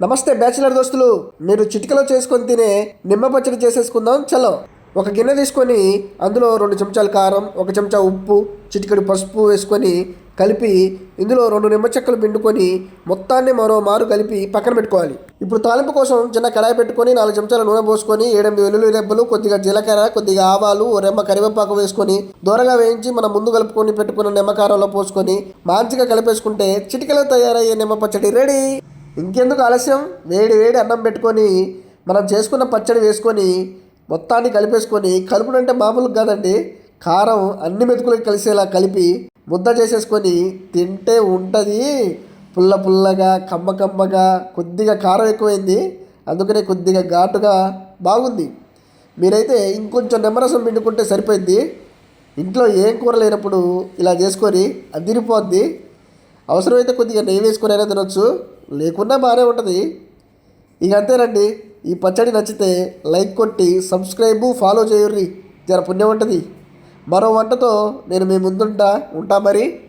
నమస్తే బ్యాచిలర్ దోస్తులు మీరు చిటికలో చేసుకొని తినే నిమ్మ పచ్చడి చేసేసుకుందాం చలో. ఒక గిన్నె తీసుకొని అందులో రెండు చెంచాల కారం ఒక చెంచా ఉప్పు చిటికడి పసుపు వేసుకొని కలిపి ఇందులో రెండు నిమ్మ చెక్కలు పిండుకొని మొత్తాన్ని మరో మారు కలిపి పక్కన పెట్టుకోవాలి. ఇప్పుడు తాలింపు కోసం చిన్న కడాయి పెట్టుకొని నాలుగు చెంచాల నూనె పోసుకొని ఏడెనిమిది వెల్లుల్లి రెబ్బలు కొద్దిగా జీలకర్ర కొద్దిగా ఆవాలు రెమ్మ కరివేపాకు వేసుకొని దూరగా వేయించి మనం ముందు కలుపుకొని పెట్టుకున్న నిమ్మకారంలో పోసుకొని మంచిగా కలిపేసుకుంటే చిటికలో తయారయ్యే నిమ్మ పచ్చడి రెడీ. ఇంకెందుకు ఆలస్యం? వేడి వేడి అన్నం పెట్టుకొని మనం చేసుకున్న పచ్చడి వేసుకొని మొత్తాన్ని కలిపేసుకొని కలుపుడు అంటే మామూలు కాదండి. కారం అన్ని మెతుకులకి కలిసేలా కలిపి ముద్ద చేసేసుకొని తింటే ఉంటుంది. పుల్ల పుల్లగా కమ్మ కమ్మగా కొద్దిగా కారం ఎక్కువైంది. అందుకనే కొద్దిగా ఘాటుగా బాగుంది. మీరైతే ఇంకొంచెం నిమ్మరసం పిండుకుంటే సరిపోయింది. ఇంట్లో ఏం కూర లేనప్పుడు ఇలా చేసుకొని అదిరిపోద్ది. అవసరమైతే కొద్దిగా నెయ్యి వేసుకొని అయినా తినొచ్చు. లేకున్నా బాగానే ఉంటుంది. ఇక అంతేనండి ఈ పచ్చడి నచ్చితే లైక్ కొట్టి సబ్స్క్రైబు ఫాలో చేయుర్రి. జర పుణ్యం ఉంటుంది. మరో వంటతో నేను మీ ముందుంటా. ఉంటా మరి.